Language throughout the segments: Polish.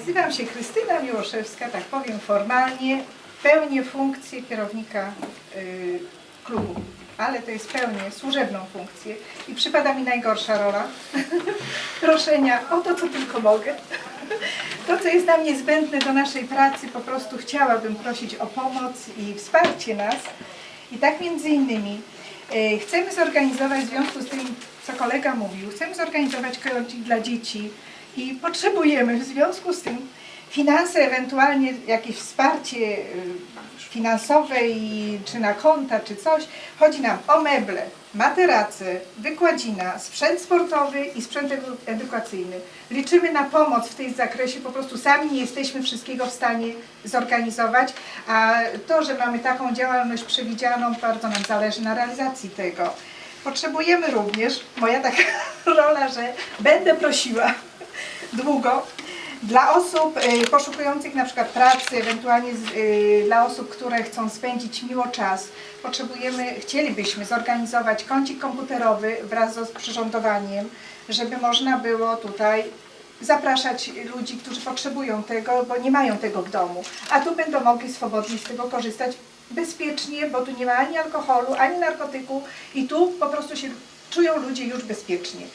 Nazywam się Krystyna Miłoszewska, tak powiem formalnie. Pełnię funkcję kierownika y, klubu, ale to jest pełnię służebną funkcję i przypada mi najgorsza rola proszenia o to, co tylko mogę. To, co jest nam niezbędne do naszej pracy, po prostu chciałabym prosić o pomoc i wsparcie nas. I tak między innymi e, chcemy zorganizować, w związku z tym, co kolega mówił, chcemy zorganizować kącik dla dzieci i potrzebujemy w związku z tym finanse, ewentualnie jakieś wsparcie y, finansowe i, czy na konta, czy coś. Chodzi nam o meble, materace, wykładzina, sprzęt sportowy i sprzęt edu- edukacyjny. Liczymy na pomoc w tym zakresie, po prostu sami nie jesteśmy wszystkiego w stanie zorganizować, a to, że mamy taką działalność przewidzianą, bardzo nam zależy na realizacji tego. Potrzebujemy również, moja taka rola, że będę prosiła długo, dla osób y, poszukujących na przykład pracy, ewentualnie y, dla osób, które chcą spędzić miło czas, potrzebujemy, chcielibyśmy zorganizować kącik komputerowy wraz z przyrządowaniem, żeby można było tutaj zapraszać ludzi, którzy potrzebują tego, bo nie mają tego w domu, a tu będą mogli swobodnie z tego korzystać bezpiecznie, bo tu nie ma ani alkoholu, ani narkotyku i tu po prostu się czują ludzie już bezpiecznie.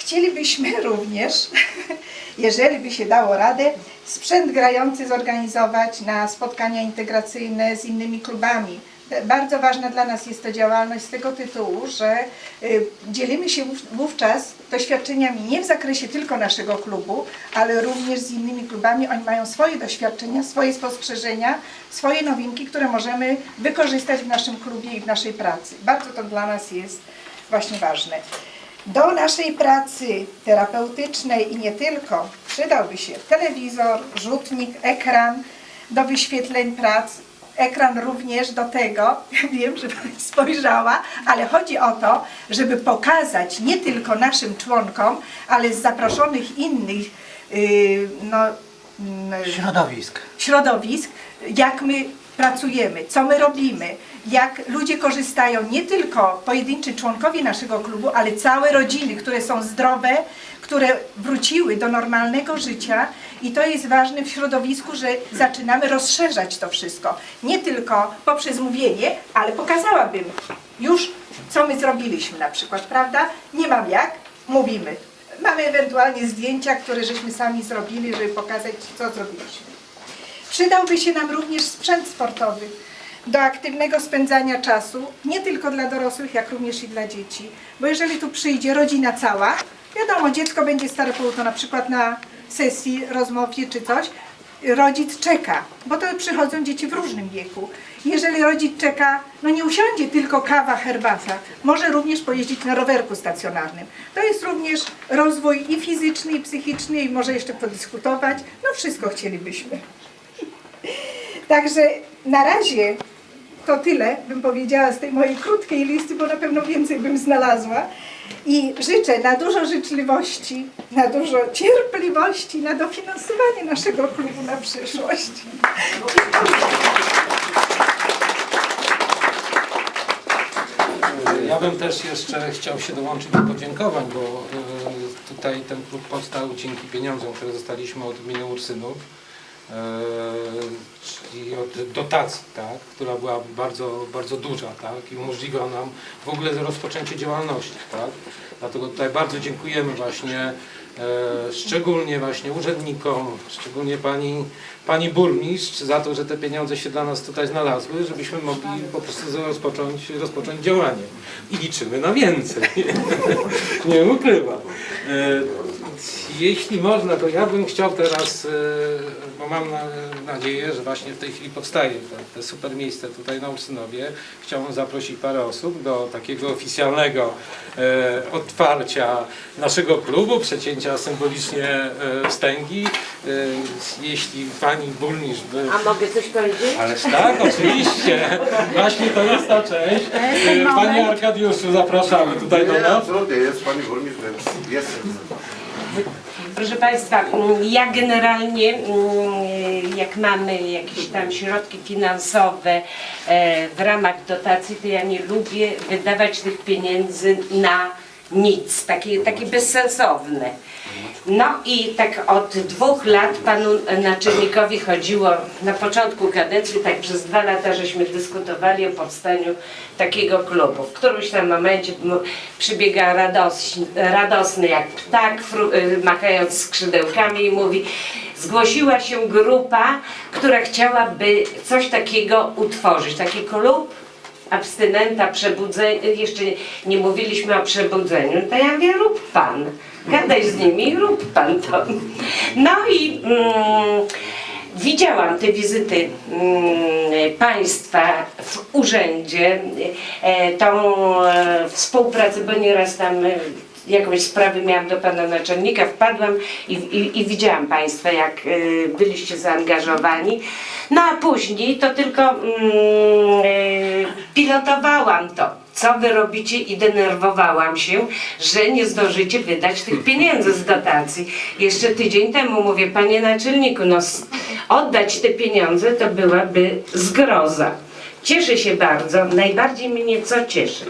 Chcielibyśmy również, jeżeli by się dało radę, sprzęt grający zorganizować na spotkania integracyjne z innymi klubami. Bardzo ważna dla nas jest to działalność z tego tytułu, że y, dzielimy się wów- wówczas doświadczeniami nie w zakresie tylko naszego klubu, ale również z innymi klubami. Oni mają swoje doświadczenia, swoje spostrzeżenia, swoje nowinki, które możemy wykorzystać w naszym klubie i w naszej pracy. Bardzo to dla nas jest właśnie ważne. Do naszej pracy terapeutycznej i nie tylko przydałby się telewizor, rzutnik, ekran do wyświetleń prac. Ekran również do tego, wiem, że Pani spojrzała, ale chodzi o to, żeby pokazać nie tylko naszym członkom, ale z zaproszonych innych yy, no, mm, Środowisk. środowisk, jak my pracujemy, co my robimy, jak ludzie korzystają, nie tylko pojedynczy członkowie naszego klubu, ale całe rodziny, które są zdrowe, które wróciły do normalnego życia i to jest ważne w środowisku, że zaczynamy rozszerzać to wszystko. Nie tylko poprzez mówienie, ale pokazałabym już, co my zrobiliśmy na przykład, prawda? Nie mam jak, mówimy. Mamy ewentualnie zdjęcia, które żeśmy sami zrobili, żeby pokazać, co zrobiliśmy. Przydałby się nam również sprzęt sportowy do aktywnego spędzania czasu, nie tylko dla dorosłych, jak również i dla dzieci. Bo jeżeli tu przyjdzie rodzina cała, wiadomo, dziecko będzie stare półto na przykład na sesji, rozmowie czy coś, rodzic czeka, bo to przychodzą dzieci w różnym wieku. Jeżeli rodzic czeka, no nie usiądzie tylko kawa, herbata, może również pojeździć na rowerku stacjonarnym. To jest również rozwój i fizyczny, i psychiczny, i może jeszcze podyskutować. No wszystko chcielibyśmy. Także na razie to tyle bym powiedziała z tej mojej krótkiej listy, bo na pewno więcej bym znalazła. I życzę na dużo życzliwości, na dużo cierpliwości, na dofinansowanie naszego klubu na przyszłość. Ja bym też jeszcze chciał się dołączyć do podziękowań, bo e, tutaj ten klub powstał dzięki pieniądzom, które dostaliśmy od gminy Ursynów, czyli od dotacji, tak, która była bardzo, bardzo duża tak, i umożliwiła nam w ogóle rozpoczęcie działalności. Tak. Dlatego tutaj bardzo dziękujemy właśnie e, szczególnie właśnie urzędnikom, szczególnie pani, pani burmistrz za to, że te pieniądze się dla nas tutaj znalazły, żebyśmy mogli po prostu rozpocząć, rozpocząć działanie. I liczymy na więcej. Nie ukrywam. E, Jeśli można, to ja bym chciał teraz, e, bo mam na, nadzieję, że właśnie w tej chwili powstaje te, te super miejsce tutaj na Ursynowie. Chciałbym zaprosić parę osób do takiego oficjalnego e, otwarcia naszego klubu, przecięcia symbolicznie e, wstęgi. E, jeśli pani burmistrz by A mogę coś powiedzieć? Ależ tak, oczywiście. Właśnie to jest ta część. Panie Arkadiuszu, zapraszamy tutaj do Nie, nas. jest Pani Burmistrz, więc jestem. Proszę Państwa, mm, ja generalnie mm, jak mamy jakieś tam środki finansowe e, w ramach dotacji, to ja nie lubię wydawać tych pieniędzy na nic, takie, takie bezsensowne. No i tak od dwóch lat panu naczelnikowi chodziło na początku kadencji, tak przez dwa lata żeśmy dyskutowali o powstaniu takiego klubu. W którymś tam momencie przybiega radosny, radosny jak ptak, y, machając skrzydełkami i mówi zgłosiła się grupa, która chciałaby coś takiego utworzyć, taki klub abstynenta, przebudzenia, jeszcze nie, mówiliśmy o przebudzeniu, to ja mówię, rób pan, gadaj z nimi, rób pan to. No i mm, widziałam te wizyty mm, państwa w urzędzie, e, tą e, współpracę, bo nieraz tam e, jakąś sprawę miałam do pana naczelnika, wpadłam i, i, i widziałam państwa, jak e, byliście zaangażowani. No a później to tylko mm, e, pilotowałam to, co wy robicie i denerwowałam się, że nie zdążycie wydać tych pieniędzy z dotacji. Jeszcze tydzień temu mówię, panie naczelniku, no oddać te pieniądze to byłaby zgroza. Cieszę się bardzo, najbardziej mnie co cieszy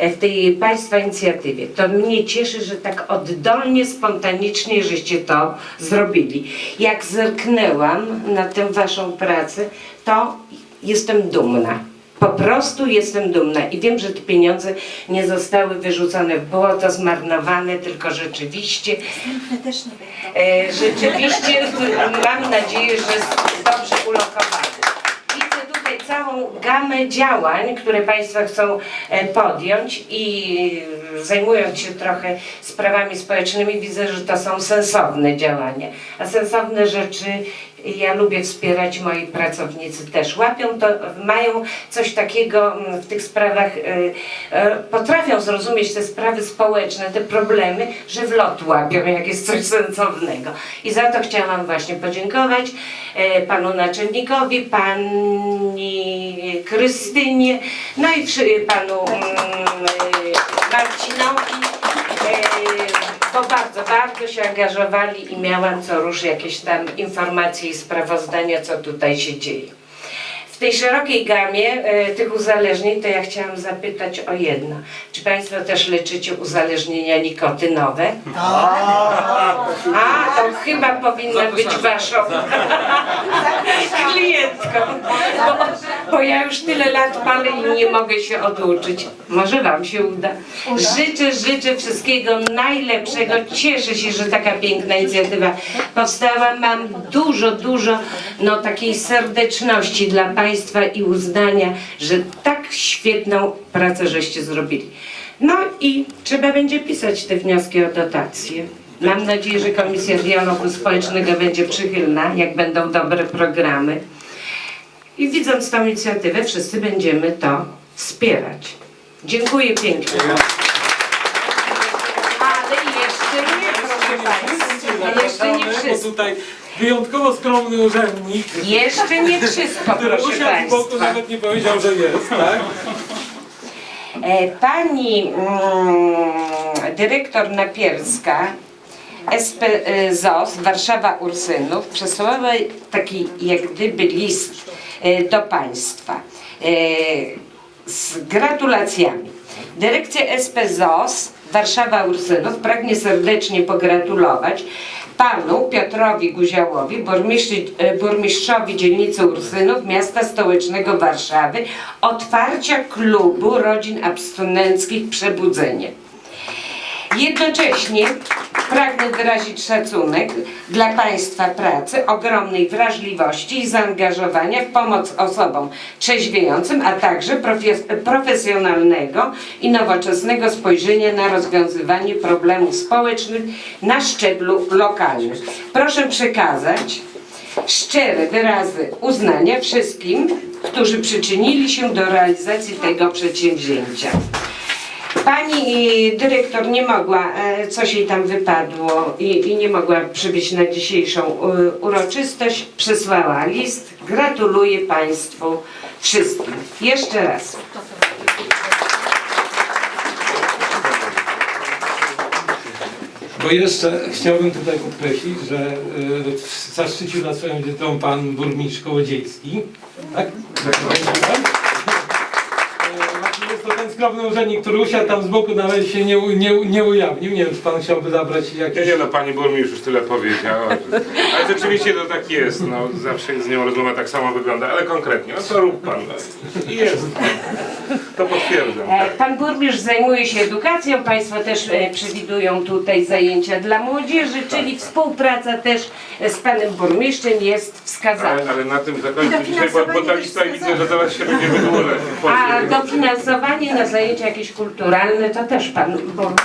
w tej Państwa inicjatywie. To mnie cieszy, że tak oddolnie, spontanicznie żeście to zrobili. Jak zerknęłam na tę Waszą pracę, to jestem dumna. Po prostu jestem dumna i wiem, że te pieniądze nie zostały wyrzucone w błoto, zmarnowane, tylko rzeczywiście E, Rzeczywiście mam nadzieję, że dobrze ulokowany. Gamę działań, które Państwo chcą e, podjąć i zajmując się trochę sprawami społecznymi, widzę, że to są sensowne działania. A sensowne rzeczy ja lubię wspierać, moi pracownicy też łapią to, mają coś takiego mm, w tych sprawach, e, e, potrafią zrozumieć te sprawy społeczne, te problemy, że w lot łapią, jak jest coś sensownego. I za to chciałam właśnie podziękować e, panu naczelnikowi, pani Krystynie, no i panu mm, e, Marcinowi. Bo bardzo, bardzo się angażowali i miałam co rusz jakieś tam informacje i sprawozdania, co tutaj się dzieje. W tej szerokiej gamie e, tych uzależnień to ja chciałam zapytać o jedno. Czy Państwo też leczycie uzależnienia nikotynowe? A, to chyba powinna być Waszą klientką, bo, bo ja już tyle lat palę i nie mogę się oduczyć. Może Wam się uda. Życzę, życzę wszystkiego najlepszego. Cieszę się, że taka piękna inicjatywa powstała. Mam dużo, dużo no, takiej serdeczności dla Państwa i uznania, że tak świetną pracę żeście zrobili. No i trzeba będzie pisać te wnioski o dotacje. Mam nadzieję, że Komisja Dialogu Społecznego będzie przychylna, jak będą dobre programy. I widząc tą inicjatywę, wszyscy będziemy to wspierać. Dziękuję pięknie. Ale jeszcze nie, proszę Państwa. Jeszcze nie tutaj wyjątkowo skromny urzędnik, Jeszcze nie wszystko, który proszę usiadł z boku, Państwa. nawet nie powiedział, że jest, tak? E, Pani mm, dyrektor Napierska SP e, ZOS Warszawa Ursynów przesłała taki jak gdyby list e, do Państwa e, z gratulacjami. Dyrekcja SP ZOS Warszawa Ursynów pragnie serdecznie pogratulować panu Piotrowi Guziałowi, e, burmistrzowi dzielnicy Ursynów, miasta stołecznego Warszawy, otwarcia klubu rodzin abstynenckich Przebudzenie. Jednocześnie pragnę wyrazić szacunek dla Państwa pracy, ogromnej wrażliwości i zaangażowania w pomoc osobom trzeźwiejącym, a także profes- profesjonalnego i nowoczesnego spojrzenia na rozwiązywanie problemów społecznych na szczeblu lokalnym. Proszę przekazać szczere wyrazy uznania wszystkim, którzy przyczynili się do realizacji tego przedsięwzięcia. Pani e, dyrektor nie mogła, e, coś jej tam wypadło i, i nie mogła przybyć na dzisiejszą e, uroczystość. Przesłała list. Gratuluję Państwu wszystkim. Jeszcze raz. Bo jeszcze chciałbym tutaj podkreślić, że y, zaszczycił nas swoją wizytą pan burmistrz Kołodziejski. Tak? Tak, pamiętam. E, Właśnie jest to ten skromny urzędnik, który usiadł tam z boku, nawet się nie, u- nie, u- nie ujawnił. Nie wiem, czy pan chciałby zabrać Nie, jakieś... nie, no pani burmistrz już tyle powiedziała. że- Ale rzeczywiście to tak jest, no zawsze z nią rozmowa tak samo wygląda, ale konkretnie, no to rób pan. No. I jest. To potwierdzam. E, Pan burmistrz zajmuje się edukacją, Państwo też e, przewidują tutaj zajęcia dla młodzieży, czyli współpraca też e, z Panem Burmistrzem jest wskazana. Ale, ale na tym zakończę dzisiaj, bo, bo ta lista widzę, że zaraz się będzie wydłużać. A dofinansowanie na zajęcia jakieś kulturalne to też Pan Burmistrz